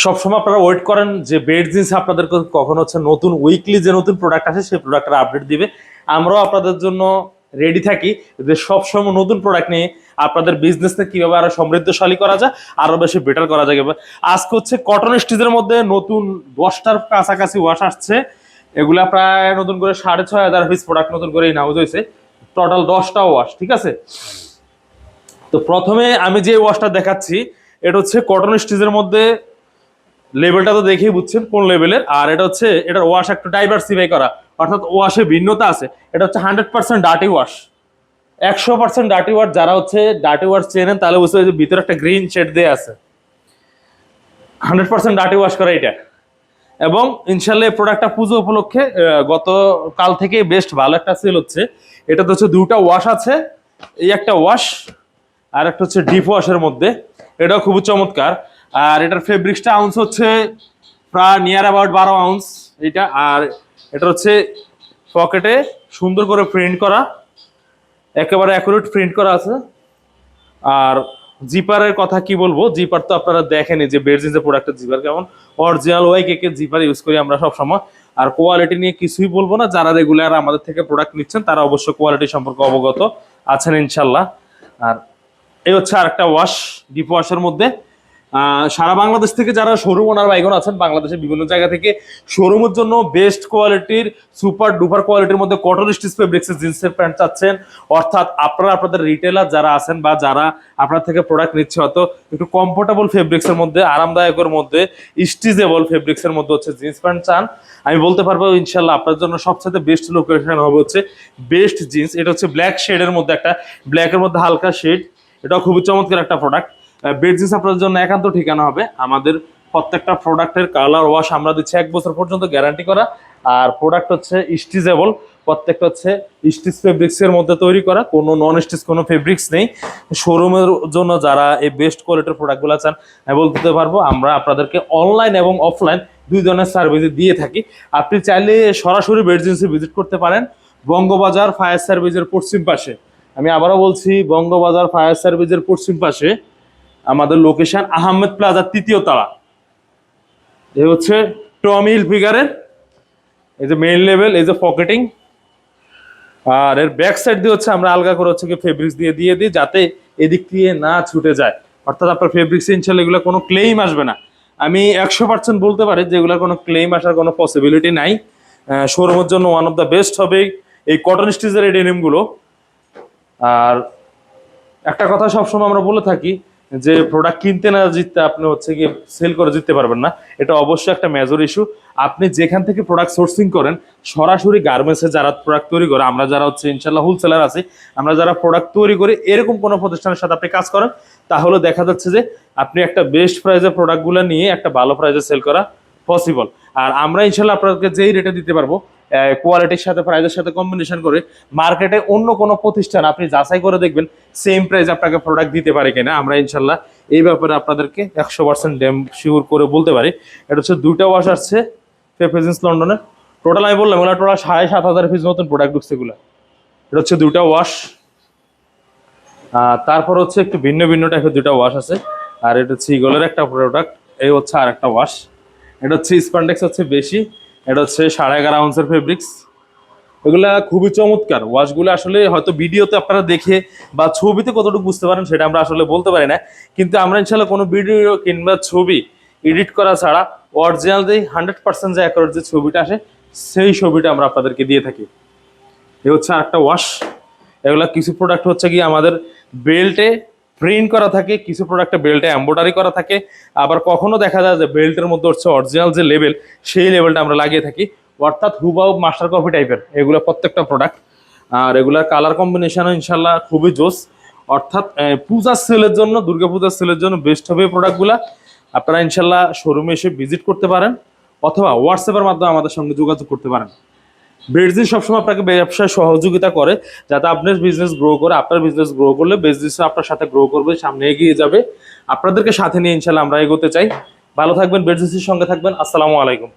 সবসময় আপনারা ওয়েট করেন যে বেড জিন্স আপনাদের কখন হচ্ছে নতুন উইকলি যে নতুন প্রোডাক্ট আসে সেই প্রোডাক্টের আপডেট দিবে। আমরাও আপনাদের জন্য রেডি থাকি যে সবসময় নতুন প্রোডাক্ট নিয়ে আপনাদের বিজনেসকে কীভাবে আরও সমৃদ্ধশালী করা যায় আরও বেশি বেটার করা যায়। আজকে হচ্ছে কটন স্টিচের মধ্যে নতুন দশটার কাছাকাছি ওয়াশ আসছে। এগুলা প্রায় নতুন করে সাড়ে ছয় হাজার পিস প্রোডাক্ট নতুন করে নাউজ হয়েছে। টোটাল দশটা ওয়াশ ঠিক আছে? তো প্রথমে আমি যে ওয়াশটা দেখাচ্ছি, এটা হচ্ছে কটন স্টিচের মধ্যে লেভেলটা তো দেখেই বুঝছেন কোন লেভেলের আর এটা হচ্ছে এটার ওয়াশ একটু ডাইভার্সিফাই করা। অর্থাৎ ওয়াশে ভিন্নতা আছে। এটা হচ্ছে হান্ড্রেড পার্সেন্ট ডাটি ওয়াশ একশো পার্সেন্ট ডার্টি ওয়াশ যারা হচ্ছে ডাটি ওয়াশ চেনেন তাহলে বুঝতে যে ভিতরে একটা গ্রিন শেড দিয়ে আছে। হান্ড্রেড পার্সেন্ট ডাটি ওয়াশ করা এটা। এবং ইনশাল্লাহ এই প্রোডাক্টটা পুজো উপলক্ষে আহ, গতকাল থেকে বেস্ট ভালো একটা সেল হচ্ছে। এটাতে হচ্ছে দুটা ওয়াশ আছে। এই একটা ওয়াশ আর একটা হচ্ছে ডিপ ওয়াশের মধ্যে। এটাও খুবই চমৎকার। আর এটার ফেব্রিক্সটা আউন্স হচ্ছে প্রায় নিয়ার অ্যাবাউট বারো আউন্স এটা আর এটা হচ্ছে পকেটে সুন্দর করে প্রিন্ট করা, একেবারে অ্যাকুরেট প্রিন্ট করা আছে। আর জিপারের কথা কি বলব? জিপার তো আপনারা দেখেনি যে বেড জিন্সের প্রোডাক্টের জিপার কেমন? অরিজিনাল ওয়াই কেকের জিপার ইউজ করি আমরা সব সময় আর কোয়ালিটি নিয়ে কিছুই বলব না। যারা রেগুলার আমাদের থেকে প্রোডাক্ট নিচ্ছেন, তারা অবশ্য কোয়ালিটি সম্পর্কে অবগত আছেন ইনশাল্লাহ। আর এই হচ্ছে আরেকটা ওয়াশ ডিপ ওয়াশের মধ্যে। সারা বাংলাদেশ থেকে যারা শোরুম ওনার বাইগন আছেন, বাংলাদেশের বিভিন্ন জায়গা থেকে শোরুমের জন্য বেস্ট কোয়ালিটির সুপার ডুপার কোয়ালিটির মধ্যে কটন স্টিচ ফেব্রিক্সের জিন্সের প্যান্ট চাচ্ছেন। অর্থাৎ আপনারা, আপনাদের রিটেলার যারা আছেন বা যারা আপনার থেকে প্রোডাক্ট নিচ্ছে, হয়তো একটু কমফোর্টেবল ফেব্রিক্সের মধ্যে আরামদায়কের মধ্যে স্টিচেবল ফেব্রিক্সের মধ্যে হচ্ছে জিন্স প্যান্ট চান। আমি বলতে পারব ইনশাল্লাহ আপনার জন্য সবচেয়ে বেস্ট লোকেশন হবে হচ্ছে বেস্ট জিন্স এটা হচ্ছে ব্ল্যাক শেডের মধ্যে একটা ব্ল্যাকের মধ্যে হালকা শেড এটাও খুবই চমৎকার একটা প্রোডাক্ট বেড জিন্স আপনার জন্য একান্ত ঠিকানা হবে। আমাদের প্রত্যেকটা প্রোডাক্টের কালার ওয়াশ আমরা দিচ্ছি এক বছর পর্যন্ত গ্যারান্টি করা। আর প্রোডাক্ট হচ্ছে স্টিচেবল প্রত্যেকটা হচ্ছে স্টিচ ফেব্রিক্সের মধ্যে তৈরি করা। কোনো নন স্টিচ কোনো ফেব্রিক্স নেই। শোরুমের জন্য যারা এই বেস্ট কোয়ালিটির প্রোডাক্টগুলো চান বলতে পারব, আমরা আপনাদেরকে অনলাইন এবং অফলাইন দুই ধরনের সার্ভিস দিয়ে থাকি। আপনি চাইলে সরাসরি বেড জিন্সে ভিজিট করতে পারেন। বঙ্গবাজার ফায়ার সার্ভিসের পশ্চিম পাশে। আমি আবারও বলছি, বঙ্গবাজার ফায়ার সার্ভিসের পশ্চিম পাশে। আমাদের লোকেশন আহমেদ প্লাজার তৃতীয় তালা। এই হচ্ছে টমিল ফিগারের এই যে মেইন লেভেল এই যে পকেটিং আর এর ব্যাক সাইড দিয়ে হচ্ছে আমরা আলগা করে হচ্ছে ফেব্রিক্স দিয়ে দিয়ে দিই, যাতে এদিক দিয়ে না ছুটে যায়। অর্থাৎ আপনার ফেব্রিক্স ইনশাল্লাহ এগুলো কোনো ক্লেইম আসবে না। আমি একশো পার্সেন্ট বলতে পারি যে কোনো ক্লেইম আসার কোনো পসিবিলিটি নাই। শোরুমের জন্য ওয়ান অফ দ্য বেস্ট হবে এই কটন স্টিচের এই ডেনিমগুলো আর একটা কথা সবসময় আমরা বলে থাকি যে প্রোডাক্ট কিনতে না জিততে আপনি হচ্ছে গিয়ে সেল করে জিততে পারবেন না। এটা অবশ্যই একটা মেজর ইস্যু আপনি যেখান থেকে প্রোডাক্ট সোর্সিং করেন, সরাসরি গার্মেন্টসে যারা প্রোডাক্ট তৈরি করে, আমরা যারা হচ্ছে ইনশাল্লাহ হোলসেলার আছি, আমরা যারা প্রোডাক্ট তৈরি করি এরকম কোনো প্রতিষ্ঠানের সাথে আপনি কাজ করেন, তাহলে দেখা যাচ্ছে যে আপনি একটা বেস্ট প্রাইজে প্রোডাক্টগুলো নিয়ে একটা ভালো প্রাইজে সেল করা পসিবল আর আমরা ইনশাল্লাহ আপনাদেরকে যেই রেটে দিতে পারব কোয়ালিটির সাথে প্রাইজের সাথে কম্বিনেশন করে মার্কেটে অন্য কোনো প্রতিষ্ঠান আপনি যাচাই করে দেখবেন সেম প্রাইস আপনাকে প্রোডাক্ট দিতে পারে কিনা। আমরা ইনশাল্লাহ এই ব্যাপারে আপনাদেরকে একশো পার্সেন্ট ড্যাম শিওর করে বলতে পারি। এটা হচ্ছে দুইটা ওয়াশ আসছে ফেফেজেন্স লন্ডনের টোটাল আমি বললাম ওগুলো টোটাল সাড়ে সাত হাজার পিস নতুন প্রোডাক্ট ঢুকছে এগুলো। এটা হচ্ছে দুইটা ওয়াশ তারপর হচ্ছে একটু ভিন্ন ভিন্ন টাইপের দুইটা ওয়াশ আছে। আর এটা হচ্ছে ইগলের একটা প্রোডাক্ট এই হচ্ছে আর একটা ওয়াশ এটা হচ্ছে স্পান্ডেক্স হচ্ছে বেশি। এটা হচ্ছে সাড়ে এগারো আউন্সের ফেব্রিক্স এগুলা খুবই চমৎকার। ওয়াশগুলো আসলে হয়তো ভিডিওতে আপনারা দেখে বা ছবিতে কতটুকু বুঝতে পারেন সেটা আমরা আসলে বলতে পারি না। কিন্তু আমরা ইনশাল্লাহ কোনো ভিডিও কিংবা ছবি এডিট করা ছাড়া অরিজিনাল যে হান্ড্রেড পার্সেন্ট যে অ্যাকোরেট যে ছবিটা আসে, সেই ছবিটা আমরা আপনাদেরকে দিয়ে থাকি। এ হচ্ছে আরেকটা ওয়াশ এগুলা কিছু প্রোডাক্ট হচ্ছে কি আমাদের বেল্টে প্রিন্ট করা থাকে, কিছু প্রোডাক্টে বেল্টে এম্ব্রয়ডারি করা থাকে। আবার কখনো দেখা যায় যে বেল্টের মধ্যে হচ্ছে অরিজিনাল যে লেভেল সেই লেভেলটা আমরা লাগিয়ে থাকি। অর্থাৎ হুবাউ মাস্টার কপি টাইপের এগুলো প্রত্যেকটা প্রোডাক্ট আর এগুলার কালার কম্বিনেশনও ইনশাল্লাহ খুবই জোস। অর্থাৎ পূজার সেলের জন্য, দুর্গা পূজার সেলের জন্য বেস্ট হবে প্রোডাক্টগুলা আপনারা ইনশাল্লাহ শোরুমে এসে ভিজিট করতে পারেন, অথবা হোয়াটসঅ্যাপের মাধ্যমে আমাদের সঙ্গে যোগাযোগ করতে পারেন। বেডজিন সবসময় আপনাকে ব্যবসায় সহযোগিতা করে, যাতে আপনার বিজনেস গ্রো করে, আপনার বিজনেস গ্রো করলে বিজনেস আপনার সাথে গ্রো করবে, সামনে এগিয়ে যাবে। আপনাদেরকে সাথে নিয়ে ইনশাল্লাহ আমরা এগোতে চাই। ভালো থাকবেন বেডজিসের সঙ্গে থাকবেন। আসসালামু আলাইকুম।